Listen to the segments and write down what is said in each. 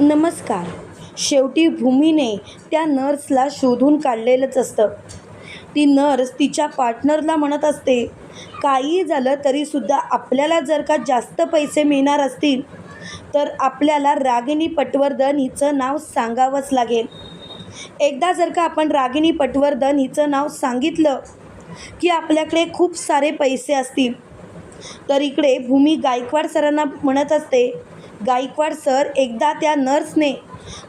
नमस्कार. शेवटी भूमीने त्या नर्सला शोधून काढलेलंच असतं. ती नर्स तिच्या पार्टनरला म्हणत असते काही झालं तरीसुद्धा आपल्याला जर का जास्त पैसे मिळणार असतील तर आपल्याला रागिनी पटवर्धन हिचं नाव सांगावंच लागेल. एकदा जर का आपण रागिनी पटवर्धन हिचं नाव सांगितलं की आपल्याकडे खूप सारे पैसे असतील तर इकडे भूमी गायकवाड सरांना म्हणत असते गायकवाड सर एकदा त्या नर्सने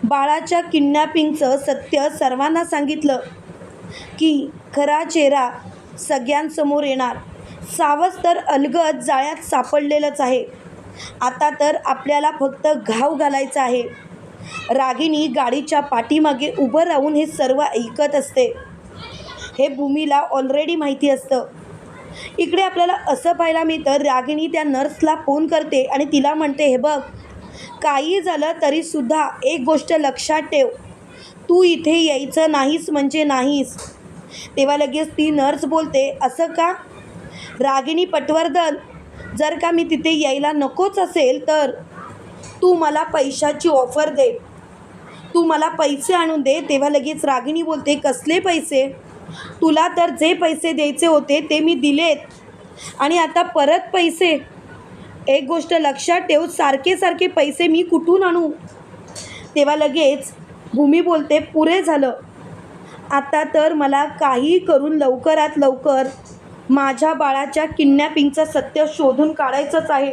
बाळाच्या किडनॅपिंगचं सत्य सर्वांना सांगितलं की खरा चेहरा सगळ्यांसमोर येणार. सावज तर अलगद जाळ्यात सापडलेलंच आहे. आता तर आपल्याला फक्त घाव घालायचा आहे. रागिणी गाडीच्या पाठीमागे उभं राहून हे सर्व ऐकत असते. हे भूमीला ऑलरेडी माहिती असतं. इकडे आपल्याला असं पाहायला मिळतं रागिणी त्या नर्सला फोन करते आणि तिला म्हणते हे बघ काही झालं तरीसुद्धा एक गोष्ट लक्षात ठेव. तू इथे यायचं नाहीस म्हणजे नाहीस. तेव्हा लगेच ती नर्स बोलते असं का? रागिणी पटवर्धन जर का मी तिथे यायला नकोच असेल तर तू मला पैशाची ऑफर दे. तू मला पैसे आणून दे. तेव्हा लगेच रागिणी बोलते कसले पैसे? तुला तर जे पैसे द्यायचे होते ते मी दिलेत. आणि आता परत पैसे? एक गोष्ट लक्षात ठेव सारखे सारखे पैसे मी कुठून आणू? तेव्हा लगेच भूमी बोलते पुरे झालं. आता तर मला काही करून लवकरात लवकर माझ्या बाळाच्या किडनॅपिंगचं सत्य शोधून काढायचंच आहे.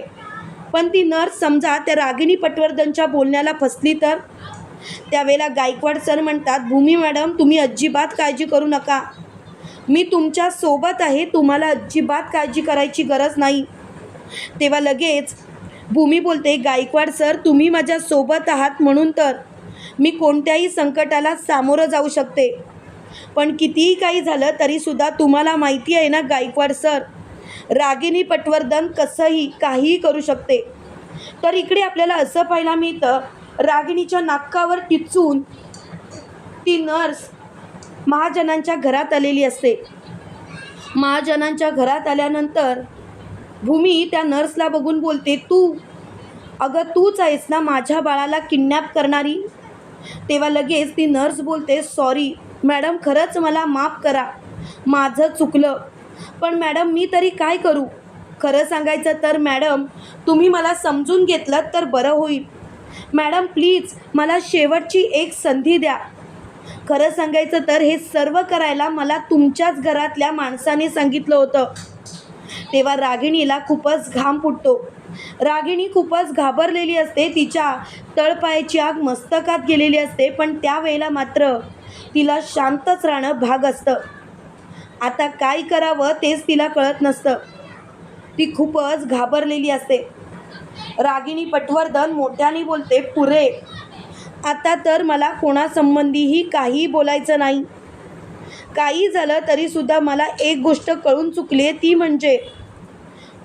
पण ती नर्स समजा त्या रागिणी पटवर्धनच्या बोलण्याला फसली तर? त्यावेळेला गायकवाड सर म्हणतात भूमी मॅडम तुम्ही अजिबात काळजी करू नका. मी तुमच्यासोबत आहे तुम्हाला अजिबात काळजी करायची गरज नाही. तेव्हा लगेच भूमी बोलते गायकवाड सर तुम्ही माझ्या सोबत आहात म्हणून तर मी कोणत्याही संकटाला सामोरं जाऊ शकते. पण कितीही काही झालं तरीसुद्धा तुम्हाला माहिती आहे ना गायकवाड सर रागिनी पटवर्धन कसंही काहीही करू शकते. तर इकडे आपल्याला असं पाहायला मिळतं रागिणीच्या नाकावर टिचून ती नर्स महाजनांच्या घरात आलेली असते. महाजनांच्या घरात आल्यानंतर भूमी त्या नर्सला बघून बोलते तू अगं तूच आहेस ना माझ्या बाळाला किडनॅप करणारी? तेव्हा लगेच ती नर्स बोलते सॉरी मॅडम खरंच मला माफ करा माझं चुकलं पण मॅडम मी तरी काय करू? खरं सांगायचं तर मॅडम तुम्ही मला समजून घेतलं तर बरं होईल. मॅडम प्लीज मला शेवटची एक संधी द्या. खरं सांगायचं तर हे सर्व करायला मला तुमच्याच घरातल्या माणसाने सांगितलं होतं. तेव्हा रागिणीला खूपच घाम फुटतो. रागिणी खूपच घाबरलेली असते. तिच्या तळपायाची आग मस्तकात गेलेली असते पण त्यावेळेला मात्र तिला शांतच राहणं भाग असतं. आता काय करावं तेच तिला कळत नसतं. ती खूपच घाबरलेली असते. रागिणी पटवर्धन मोठ्याने बोलते पुरे आता तर मला कोणासंबंधीही काही बोलायचं नाही. काही झालं तरीसुद्धा मला एक गोष्ट कळून चुकली आहे ती म्हणजे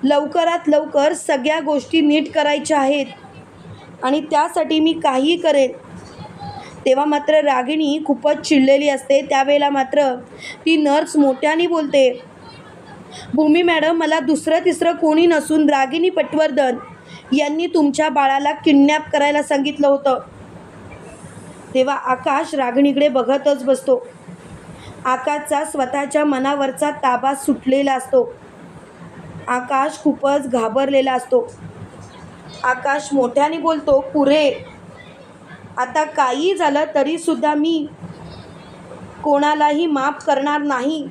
लवकरात लवकर सगळ्या गोष्टी नीट करायच्या आहेत. आणि त्यासाठी मी काही करेन. तेव्हा मात्र रागिणी खूपच चिडलेली असते. त्यावेळेला मात्र ती नर्स मोठ्याने बोलते भूमी मॅडम मला दुसरं तिसरं कोणी नसून रागिणी पटवर्धन यांनी तुमच्या बाळाला किडनॅप करायला सांगितलं होतं. तेव्हा आकाश रागिणीकडे बघतच बसतो. आकाशचा स्वतःच्या मनावरचा ताबा सुटलेला असतो. आकाश खूपच घाबरलेला असतो. आकाश मोठ्याने बोलतो पुरे आता काही झालं तरीसुद्धा मी कोणालाही माफ करणार नाही.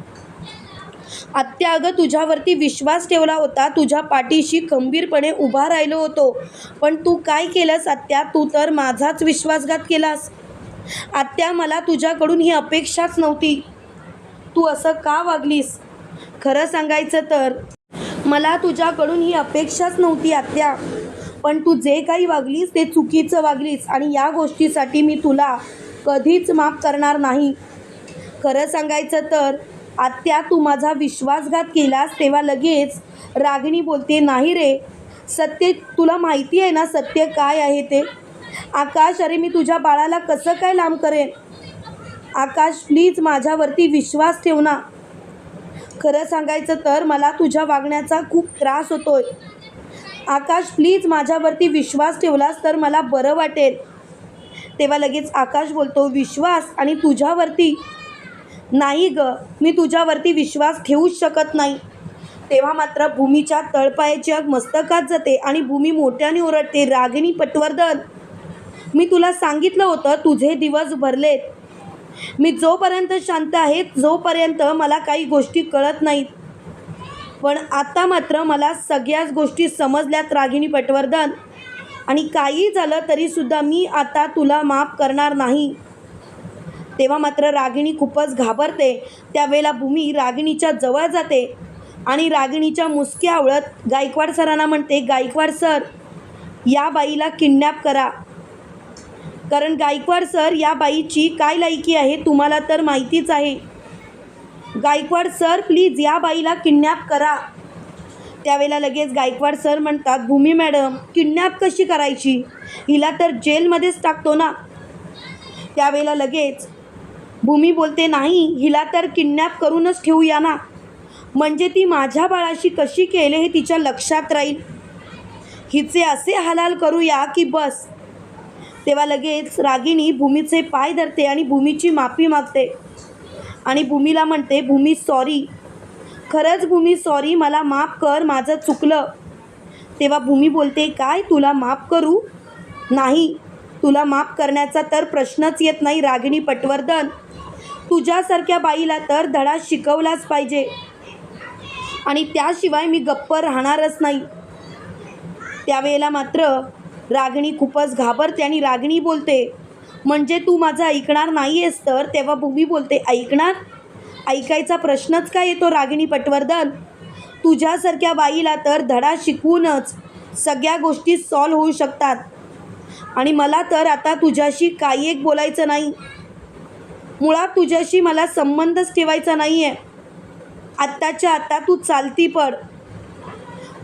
आत्या अगं तुझ्यावरती विश्वास ठेवला होता. तुझ्या पाठीशी खंबीरपणे उभा राहिलो होतो. पण तू काय केलंस आत्या? तू तर माझाच विश्वासघात केलास. आत्या मला तुझ्याकडून ही अपेक्षाच नव्हती. तू असं का वागलीस? खरं सांगायचं तर मला तुझ्याकडून ही अपेक्षाच नव्हती आत्या. पण तू जे काही वागलीस ते चुकीचं वागलीस आणि या गोष्टीसाठी मी तुला कधीच माफ करणार नाही. खरं सांगायचं तर आत्या तू माझा विश्वासघात केलास तेव्हा लगेच रागिणी बोलते नाही रे सत्य तुला माहिती आहे ना सत्य काय आहे ते? आकाश अरे मी तुझ्या बाळाला कसं काय लांब करेन? आकाश प्लीज माझ्यावरती विश्वास ठेव ना. खरं सांगायचं तर मला तुझ्या वागण्याचा खूप त्रास होतोय. आकाश प्लीज माझ्यावरती विश्वास ठेवलास तर मला बरं वाटेल. तेव्हा लगेच आकाश बोलतो विश्वास? आणि तुझ्यावरती? नाही ग मी तुझ्यावरती विश्वास ठेवूच शकत नाही. तेव्हा मात्र भूमीच्या तळपायाची आग मस्तकात जाते आणि भूमी मोठ्याने ओरडते रागिणी पटवर्धन मी तुला सांगितलं होतं तुझे दिवस भरलेत. मी जोपर्यंत शांत आहे जोपर्यंत मला काही गोष्टी कळत नाहीत. पण आता मात्र मला सगळ्याच गोष्टी समजल्यात रागिणी पटवर्धन. आणि काही झालं तरीसुद्धा मी आता तुला माफ करणार नाही. तेव्हा मात्र रागिणी खूपच घाबरते. त्यावेळेला भूमी रागिणीच्या जवळ जाते आणि रागिणीच्या मुसक्या आवळत गायकवाड सरांना म्हणते गायकवाड सर या बाईला किडनॅप करा. कारण गायकवाड सर या बाईची काय लायकी आहे तुम्हाला तर माहितीच आहे. गायकवाड सर प्लीज या बाईला किडनॅप करा. त्यावेळेला लगेच गायकवाड सर म्हणतात भूमी मॅडम किडनॅप कशी करायची? हिला तर जेलमध्येच टाकतो ना. त्यावेळेला लगेच भूमी बोलते नाही हिला तर किडनॅप करूनच ठेवूया ना. म्हणजे ती माझ्या बाळाशी कशी केले हे तिच्या लक्षात राहील. हिचे असे हालाल करूया की बस. तेव्हा लगेच रागिणी भूमीचे पाय धरते आणि भूमीची माफी मागते. आणि भूमीला म्हणते भूमी सॉरी खरंच भूमी सॉरी मला माफ कर माझं चुकलं. तेव्हा भूमी बोलते काय तुला माफ करू? नाही तुला माफ करण्याचा तर प्रश्नच येत नाही रागिणी पटवर्धन. तुझ्यासारख्या बाईला तर धडा शिकवलाच पाहिजे. आणि त्याशिवाय मी गप्प राहणारच नाही. त्यावेळेला मात्र रागिणी खूपच घाबरते आणि रागिणी बोलते म्हणजे तू माझं ऐकणार नाही आहेस तर? तेव्हा भूमी बोलते ऐकणार? ऐकायचा प्रश्नच काय येतो रागिणी पटवर्धन? तुझ्यासारख्या बाईला तर धडा शिकवूनच सगळ्या गोष्टी सॉल्व होऊ शकतात. आणि मला तर आता तुझ्याशी काही एक बोलायचं नाही. मुळात तुझ्याशी मला संबंधच ठेवायचा नाही आहे आत्ताच्या आत्ता तू चालती पड.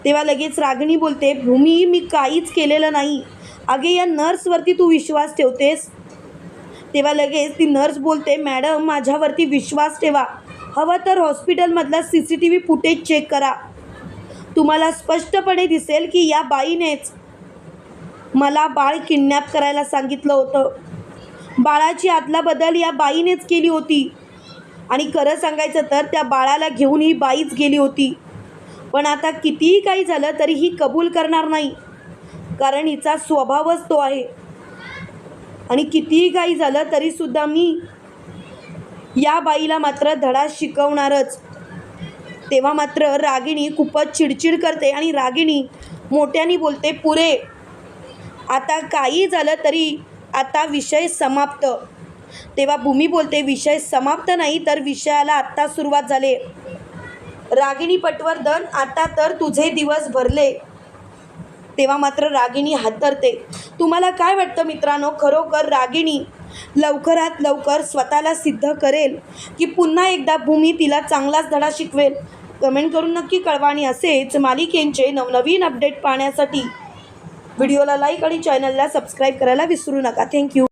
तेव्हा लगेच रागिणी बोलते भूमी मी काहीच केलेलं नाही. अगे या नर्सवरती तू विश्वास ठेवतेस? तेव्हा लगेच ती नर्स बोलते मॅडम माझ्यावरती विश्वास ठेवा. हवं तर हॉस्पिटलमधला C C T V footage check करा. तुम्हाला स्पष्टपणे दिसेल की या बाईनेच मला बाळ किडनॅप करायला सांगितलं होतं. बाळाची आदलाबदल या बाईनेच केली होती. आणि खरं सांगायचं तर त्या बाळाला घेऊन ही बाईच गेली होती. पण आता कितीही काही झालं तरी ही कबूल करणार नाही. कारण हिचा स्वभावच तो आहे. आणि कितीही काही झालं तरीसुद्धा मी या बाईला मात्र धडा शिकवणारच. तेव्हा मात्र रागिणी खूपच चिडचिड करते आणि रागिणी मोठ्याने बोलते पुरे आता काही झालं तरी आता विषय समाप्त. तेव्हा भूमी बोलते विषय समाप्त नाही तर विषयाला आत्ता सुरुवात झाली. रागिणी पटवर्धन आता तर तुझे दिवस भरले. तेव्हा मात्र रागिणी हातरते तुम्हाला काय वाटतं मित्रांनो? खरोखर रागिणी लवकरात लवकर स्वतःला सिद्ध करेल की पुन्हा एकदा भूमी तिला चांगलाच धडा शिकवेल? कमेंट करून नक्की कळवा आणि असेच मालिकेंचे नवनवीन अपडेट पाहण्यासाठी व्हिडिओला लाईक आणि चॅनलला सबस्क्राईब करायला विसरू नका. थँक्यू.